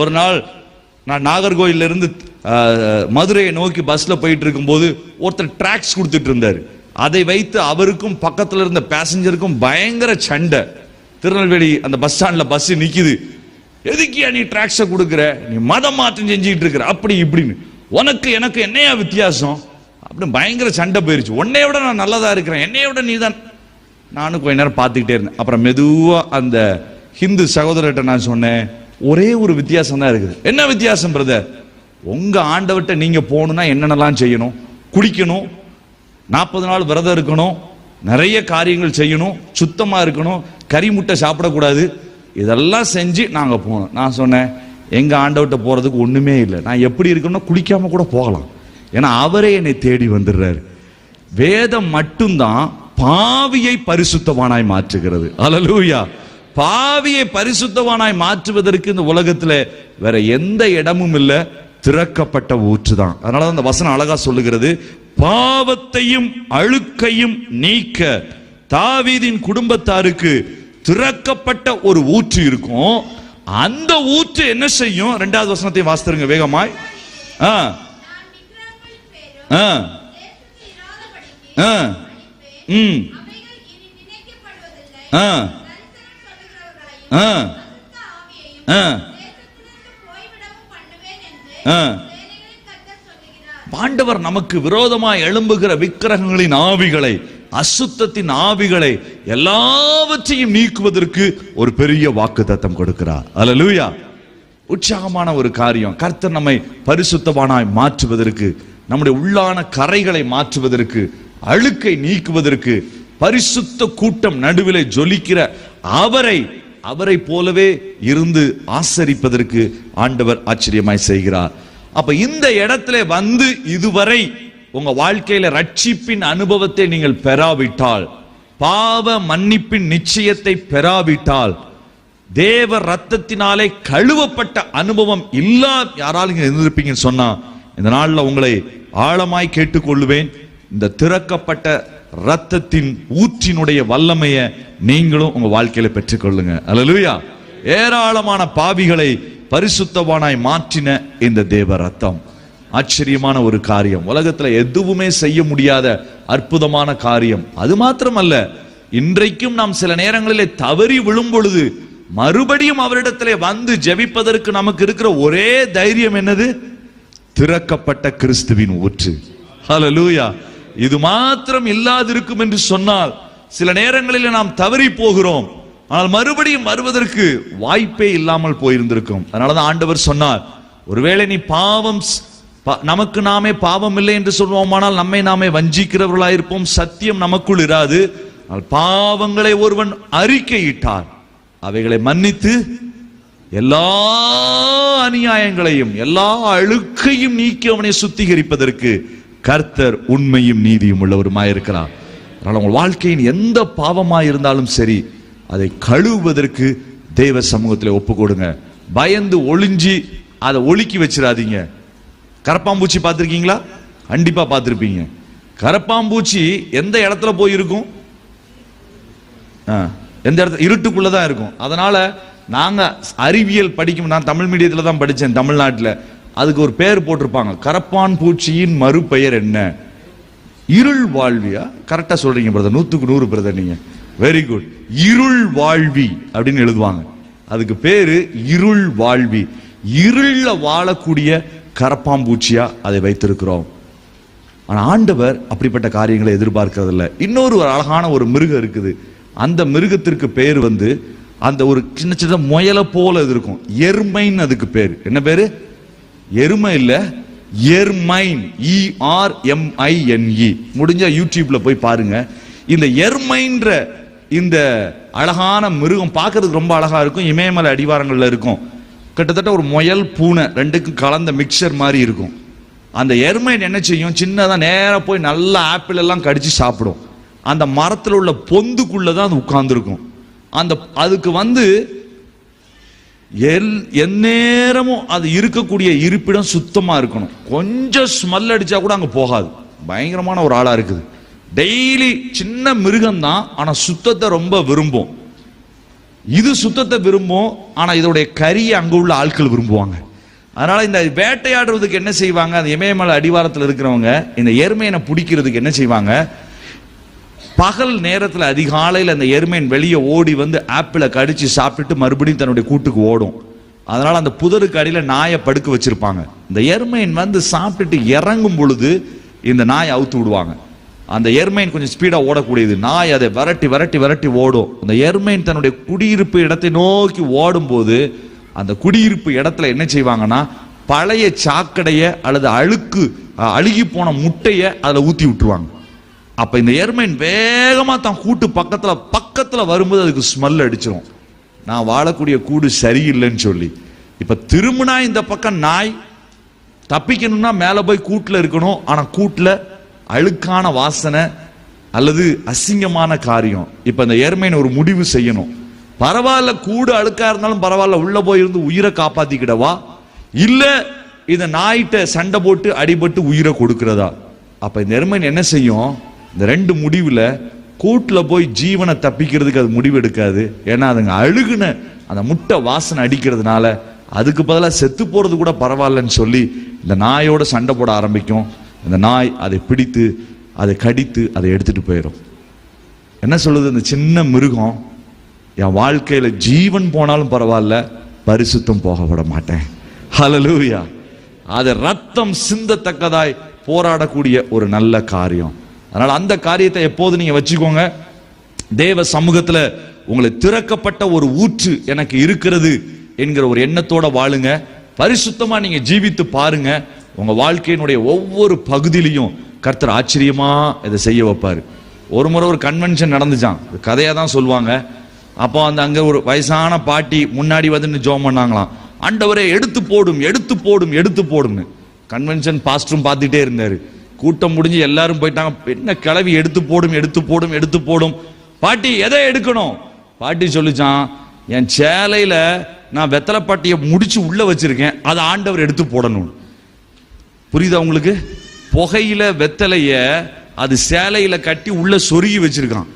ஒரு நாள் நான் நாகர்கோயில்ல இருந்து மதுரையை நோக்கி பஸ்ல போயிட்டு இருக்கும்போது ஒருத்தர் டிராக்ஸ் கொடுத்துட்டு இருந்தாரு அதை வைத்து அவருக்கும் பக்கத்தில் இருந்த பேசஞ்சருக்கும் பயங்கர சண்டை. திருநெல்வேலி அந்த பஸ் ஸ்டாண்ட்ல பஸ் நிக்குது. எதுக்கியா நீ டிராக்ஸ கொடுக்குற? நீ மதம் மாற்றம் செஞ்சுக்கிட்டு இருக்கிற. அப்படி இப்படின்னு. உனக்கு எனக்கு என்னையா வித்தியாசம்? அப்படின்னு பயங்கர சண்டை போயிருச்சு. உன்னைய விட நான் நல்லதா இருக்கிறேன். என்னைய விட நீ தான் நானும் கொஞ்ச நேரம் பார்த்துக்கிட்டே இருந்தேன். அப்புறம் மெதுவாக அந்த ஹிந்து சகோதரர்கிட்ட நான் சொன்னேன். ஒரே ஒரு வித்தியாசம் தான் இருக்குது. என்ன வித்தியாசம் பிரதர் உங்க ஆண்டவர்கிட்ட நீங்க போகணும்னா என்னென்னலாம் செய்யணும்? குடிக்கணும் நாற்பது நாள் விரதம் இருக்கணும் நிறைய காரியங்கள் செய்யணும் சுத்தமாக இருக்கணும் கறி முட்டை சாப்பிடக்கூடாது. இதெல்லாம் செஞ்சு நாங்கள் போகணும். நான் சொன்னேன் எங்கள் ஆண்டவர்கிட்ட போகிறதுக்கு ஒன்றுமே இல்லை. நான் எப்படி இருக்கணும்னா குளிக்காம கூட போகலாம். ஏன்னா அவரே என்னை தேடி வந்துடுறாரு. வேதம் மட்டும்தான் பாவியை பரிசுத்தவானாய் மாற்றுகிறது. அல்லேலூயா பாவியை பரிசுத்தவானாய் மாற்றுவதற்கு இந்த உலகத்துல வேற எந்த இடமும் இல்லை. திறக்கப்பட்ட ஊற்று தான். அதனால அந்த வசனம் அழகா சொல்லுகிறது. பாவத்தையும் அழுக்கையும் நீக்க தாவீதின் குடும்பத்தாருக்கு திறக்கப்பட்ட ஒரு ஊற்று இருக்கும். அந்த ஊற்று என்ன செய்யும்? ரெண்டாவது வசனத்தை வாசித்துருங்க வேகமாய். ஆ. ஆ. ஆ. ம். ஆ. பாண்டவர் நமக்கு விரோதமாய் எழும்புகிற விக்கிரகங்களின் ஆவிகளை அசுத்தத்தின் ஆவிகளை எல்லாவற்றையும் நீக்குவதற்கு ஒரு பெரிய வாக்கு கொடுக்கிறார். அல்லேலூயா உற்சாகமான ஒரு காரியம். கர்த்தர் நம்மை பரிசுத்தவானாய் மாற்றுவதற்கு நம்முடைய உள்ளான கரைகளை மாற்றுவதற்கு அழுக்கை நீக்குவதற்கு பரிசுத்த கூட்டம் நடுவிலே ஜொலிக்கிற அவரை அவரை போலவே இருந்து ஆசரிப்பதற்கு ஆண்டவர் ஆச்சரியமாய் செய்கிறார். அப்ப இந்த இடத்துல வந்து இதுவரை உங்க வாழ்க்கையில ரட்சிப்பின் அனுபவத்தை நீங்கள் பெறாவிட்டால் பாவ மன்னிப்பின் நிச்சயத்தை பெறாவிட்டால் தேவ ரத்தத்தினாலே கழுவப்பட்ட அனுபவம் இல்லா யாராலும் இருந்திருப்பீங்கன்னு சொன்னா இந்த நாளில் உங்களை ஆழமாய் கேட்டுக்கொள்ளுவேன். இந்த திறக்கப்பட்ட ரத்தத்தின் ஊற்றினுடைய வல்லமைய நீங்களும் உங்க வாழ்க்கையில பெற்றுக்கொள்ளுங்க. அலலுயா ஏராளமான பாவிகளை பரிசுத்தவானாய் மாற்றின இந்த தேவ ரத்தம் ஆச்சரியமான ஒரு காரியம். உலகத்துல எதுவுமே செய்ய முடியாத அற்புதமான காரியம். அது மாத்திரமல்ல இன்றைக்கும் நாம் சில நேரங்களிலே தவறி விழும் பொழுது மறுபடியும் அவரிடத்திலே வந்து ஜெபிப்பதற்கு நமக்கு இருக்கிற ஒரே தைரியம் என்னது? திறக்கப்பட்ட கிறிஸ்துவின் ஊற்று. லூயா இது மாத்திரம் இல்லாதிருக்கும் என்று சொன்னால் சில நேரங்களில் நாம் தவறி போகிறோம். ஆனால் மறுபடியும் வருவதற்கு வாய்ப்பே இல்லாமல் போயிருந்திருக்கும். அதனாலதான் ஆண்டவர் சொன்னார் ஒருவேளை நீ பாவம் ஸ்- நமக்கு நாமே பாவம் இல்லை என்று சொல்வோமானால் நம்மை நாமே வஞ்சிக்கிறவர்களாயிருப்போம். சத்தியம் நமக்குள் இராது. ஆனால் பாவங்களை ஒருவன் அறிக்கையிட்டார் அவைகளை மன்னித்து எல்லா அநியாயங்களையும் எல்லா அழுக்கையும் நீக்கி அவனை சுத்திகரிப்பதற்கு கர்த்தர் உண்மையும் நீதியும் உள்ளவருமாயிருக்கிறார் அதனால் உங்கள் வாழ்க்கையின் எந்த பாவமாக இருந்தாலும் சரி அதை கழுவுவதற்கு தேவ சமூகத்தில் ஒப்பு கொடுங்க பயந்து ஒளிஞ்சி அதை ஒழுக்கி வச்சிடாதீங்க கரப்பாம்பூச்சி பார்த்திருக்கீங்களா? கண்டிப்பா பார்த்திருப்பீங்க. கரப்பாம்பூச்சி எந்த இடத்துல போய் இருக்கும் ஆ, எந்த இடத்துல? இருட்டுக்குள்ள தான் இருக்கும். அதனால நாங்க அறிவியல் படிக்கும் நான் தமிழ் மீடியத்தில் தான் படிச்சேன் தமிழ்நாட்டில். அதுக்கு ஒரு பேர் போட்டிருப்பாங்க. கரப்பான் பூச்சியின் மறுபெயர் என்ன? இருள் வாழ்வியா? கரெக்டா சொல்றீங்க பிரதர் நூத்துக்கு நூறு பிரதர் நீங்க. வெரி குட் இருள் வாழ்வி அப்படின்னு எழுதுவாங்க. அதுக்கு பேரு இருள் வாழ்வி. இருள வாழக்கூடிய கரப்பாம்பூச்சியா அதை வைத்திருக்கிறோம். ஆனால் ஆண்டவர் அப்படிப்பட்ட காரியங்களை எதிர்பார்க்கறதில்ல. இன்னொரு ஒரு அழகான ஒரு மிருகம் இருக்குது. அந்த மிருகத்திற்கு பேர் வந்து அந்த ஒரு சின்ன சின்ன முயலை போல இது இருக்கும். எருமைன்னு அதுக்கு பேர். என்ன பேரு? எருமை இல்லை எர்மைன் இஆர்எம்ஐஎன்இ முடிஞ்சால் யூடியூப்பில் முடிஞ்ச யூடியூப்ல போய் பாருங்க. இந்த எர்மைன்ற இந்த அழகான மிருகம் பார்க்கறதுக்கு ரொம்ப அழகா இருக்கும் இமயமலை அடிவாரங்கள்ல இருக்கும். கிட்டத்தட்ட ஒரு முயல் பூனை ரெண்டுக்கும் கலந்த மிக்சர் மாதிரி இருக்கும். அந்த எருமைன் என்ன செய்யும்? சின்னதாக நேராக போய் நல்ல ஆப்பிள் எல்லாம் கடிச்சு சாப்பிடும். அந்த மரத்தில் உள்ள பொந்துக்குள்ளே தான் அது உட்காந்துருக்கும் அந்த அதுக்கு வந்து எல் எந்நேரமும் அது இருக்கக்கூடிய இருப்பிடம் சுத்தமாக இருக்கணும். கொஞ்சம் ஸ்மெல் அடித்தா கூட அங்கே போகாது. பயங்கரமான ஒரு ஆளாக இருக்குது. டெய்லி சின்ன மிருகம் தான் ஆனால் சுத்தத்தை ரொம்ப விரும்பும். இது சுத்தத்தை விரும்பும் ஆனால் இதோடைய கரியை அங்கே உள்ள ஆட்கள் விரும்புவாங்க. அதனால் இந்த வேட்டையாடுறதுக்கு என்ன செய்வாங்க? அந்த இமயமலை அடிவாரத்தில் இருக்கிறவங்க இந்த ஏர்மையனை பிடிக்கிறதுக்கு என்ன செய்வாங்க? பகல் நேரத்தில் அதிகாலையில் அந்த எருமையின் வெளியே ஓடி வந்து ஆப்பிளை கடிச்சு சாப்பிட்டுட்டு மறுபடியும் தன்னுடைய கூட்டுக்கு ஓடும். அதனால் அந்த புதருக்கு அடியில் நாயை படுக்க வச்சுருப்பாங்க. இந்த எருமையின் வந்து சாப்பிட்டுட்டு இறங்கும் பொழுது இந்த நாயை அவுத்து விடுவாங்க. அந்த எருமையின் கொஞ்சம் ஸ்பீடாக ஓடக்கூடியது. நாய் அதை விரட்டி விரட்டி விரட்டி ஓடும். அந்த எருமையின் தன்னுடைய குடியிருப்பு இடத்தை நோக்கி ஓடும்போது அந்த குடியிருப்பு இடத்துல என்ன செய்வாங்கன்னா பழைய சாக்கடையை அல்லது அழுக்கு அழுகி போன முட்டையை அதில் ஊற்றி விட்டுருவாங்க. அப்ப இந்த ஏர்மைன் வேகமா தான் கூட்டு பக்கத்துல பக்கத்துல வரும்போது அதுக்கு ஸ்மெல் அடிச்சிரும். நான் வாழக்கூடிய கூடு சரியில்லைன்னு சொல்லி. இப்ப திரும்பினா இந்த பக்கம் நாய் தப்பிக்கணும்னா மேலே போய் கூட்டில் இருக்கணும். ஆனால் கூட்டில் அழுக்கான வாசனை அல்லது அசிங்கமான காரியம். இப்போ இந்த ஏர்மைன் ஒரு முடிவு செய்யணும். பரவாயில்ல கூடு அழுக்கா இருந்தாலும் பரவாயில்ல உள்ளே போய் இருந்து உயிரை காப்பாற்றிக்கிடவா இல்லை இந்த நாய்கிட்ட சண்டை போட்டு அடிபட்டு உயிரை கொடுக்கிறதா? அப்போ இந்த எருமையின் என்ன செய்யும்? இந்த ரெண்டு முடிவில் கூட்டில் போய் ஜீவனை தப்பிக்கிறதுக்கு அது முடிவு எடுக்காது. ஏன்னா அதுங்க அழுகுன அந்த முட்டை வாசனை அடிக்கிறதுனால அதுக்கு பதிலாக செத்து போகிறது கூட பரவாயில்லன்னு சொல்லி இந்த நாயோட சண்டை போட ஆரம்பிக்கும். இந்த நாய் அதை பிடித்து அதை கடித்து அதை எடுத்துகிட்டு போயிடும் என்ன சொல்லுது? இந்த சின்ன மிருகம் என் வாழ்க்கையில் ஜீவன் போனாலும் பரவாயில்ல பரிசுத்தம் போக விட மாட்டேன். ஹலலூயா அது ரத்தம் சிந்தத்தக்கதாய் போராடக்கூடிய ஒரு நல்ல காரியம். அதனால அந்த காரியத்தை எப்போது நீங்க வச்சுக்கோங்க. தேவ சமூகத்தில் உங்களை திறக்கப்பட்ட ஒரு ஊற்று எனக்கு இருக்கிறது என்கிற ஒரு எண்ணத்தோட வாழுங்க. பரிசுத்தமா நீங்க ஜீவித்து பாருங்க. உங்க வாழ்க்கையினுடைய ஒவ்வொரு பகுதியிலையும் கர்த்தர் ஆச்சரியமா இதை செய்ய வைப்பாரு. ஒரு முறை ஒரு கன்வென்ஷன் நடந்துச்சான் இது கதையா தான் சொல்லுவாங்க. அப்போ அந்த அங்க ஒரு வயசான பாட்டி முன்னாடி வந்து ஜோம் பண்ணாங்களாம். ஆண்டவரே எடுத்து போடும் எடுத்து போடும் எடுத்து போடும்னு. கன்வென்ஷன் பாஸ்டரும் பார்த்துட்டே இருந்தாரு. கூட்டம் முடிஞ்சு எல்லாரும் போயிட்டாங்க. என்ன கிளவி எடுத்து போடும் எடுத்து போடும் எடுத்து போடும். பாட்டி எதை எடுக்கணும்? பாட்டி சொல்லிச்சான் என் சேலையில நான் வெத்தலை பாட்டியை முடிச்சு உள்ள வச்சிருக்கேன். அதை ஆண்டவர் எடுத்து போடணும் புரியுதா உங்களுக்கு? புகையில வெத்தலைய அது சேலையில கட்டி உள்ள சொருகி வச்சிருக்கான்.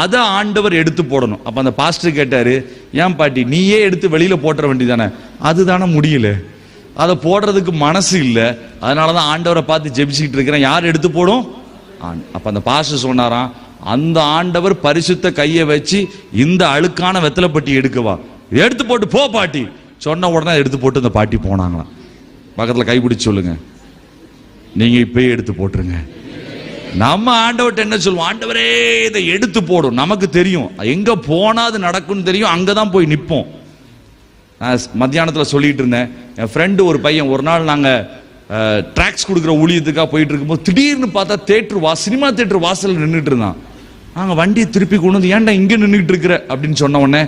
அதை ஆண்டவர் எடுத்து போடணும். அப்ப அந்த பாஸ்டர் கேட்டாரு ஏன் பாட்டி நீயே எடுத்து வெளியில போட்டுற வேண்டியதானே அதுதானே முடியல. அதை போடுறதுக்கு மனசு இல்லை. அதனால தான் ஆண்டவரை பார்த்து ஜெபிச்சுக்கிட்டு இருக்கிறேன். யார் எடுத்து போடும்? ஆண்- அப்போ அந்த பாஸ்டர் சொன்னாராம் அந்த ஆண்டவர் பரிசுத்த கையை வச்சு இந்த அழுக்கான வெத்தலை பட்டி எடுக்கவா எடுத்து போட்டு போ பாட்டி. சொன்ன உடனே எடுத்து போட்டு இந்த பாட்டி போனாங்களாம். பக்கத்தில் கைப்பிடிச்சு சொல்லுங்க. நீங்க இப்பயே எடுத்து போட்டுருங்க. நம்ம ஆண்டவர்கிட்ட என்ன சொல்லுவோம்? ஆண்டவரே இதை எடுத்து போடும். நமக்கு தெரியும். எங்க போனா அது நடக்கும்னு தெரியும். அங்கதான் போய் நிற்போம் நான் மத்தியானத்தில் சொல்லிட்டு இருந்தேன். என் ஃப்ரெண்டு ஒரு பையன் ஒரு நாள் நாங்கள் ட்ராக்ஸ் கொடுக்குற ஊழியத்துக்காக போயிட்டு இருக்கும்போது திடீர்னு பார்த்தா தேட்டர் வா சினிமா தேட்டர் வாசலில் நின்றுட்டு இருந்தான். நாங்கள் வண்டியை திருப்பி கொண்டு வந்து ஏன்டா இங்கே நின்றுட்டு இருக்கிற? அப்படின்னு சொன்ன உடனே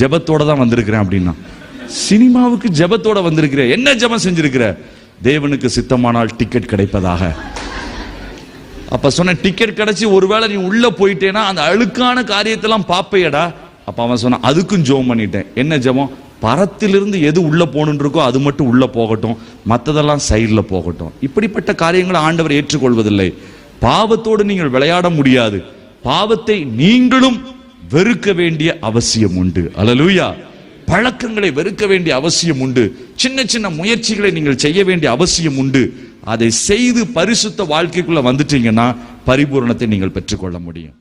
ஜபத்தோட தான் வந்திருக்கிறேன் அப்படின்னா. சினிமாவுக்கு ஜபத்தோட வந்திருக்கிற? என்ன ஜெபம் செஞ்சிருக்கிற? தேவனுக்கு சித்தமானால் டிக்கெட் கிடைப்பதாக. அப்ப சொன்ன டிக்கெட் கிடைச்சி ஒருவேளை நீ உள்ள போயிட்டேன்னா அந்த அழுக்கான காரியத்தெல்லாம் பாப்பையடா. அப்ப அவன் சொன்னான் அதுக்கும் ஜோம் பண்ணிட்டேன். என்ன ஜெபம்? பரத்திலிருந்து எது உள்ளே போகணுன்றிருக்கோ அது மட்டும் உள்ளே போகட்டும். மற்றதெல்லாம் சைடில் போகட்டும். இப்படிப்பட்ட காரியங்களை ஆண்டவர் ஏற்றுக்கொள்வதில்லை. பாவத்தோடு நீங்கள் விளையாட முடியாது. பாவத்தை நீங்களும் வெறுக்க வேண்டிய அவசியம் உண்டு. அலலூயா பழக்கங்களை வெறுக்க வேண்டிய அவசியம் உண்டு. சின்ன சின்ன முயற்சிகளை நீங்கள் செய்ய வேண்டிய அவசியம் உண்டு. அதை செய்து பரிசுத்த வாழ்க்கைக்குள்ள வந்துட்டீங்கன்னா பரிபூரணத்தை நீங்கள் பெற்றுக்கொள்ள முடியும்.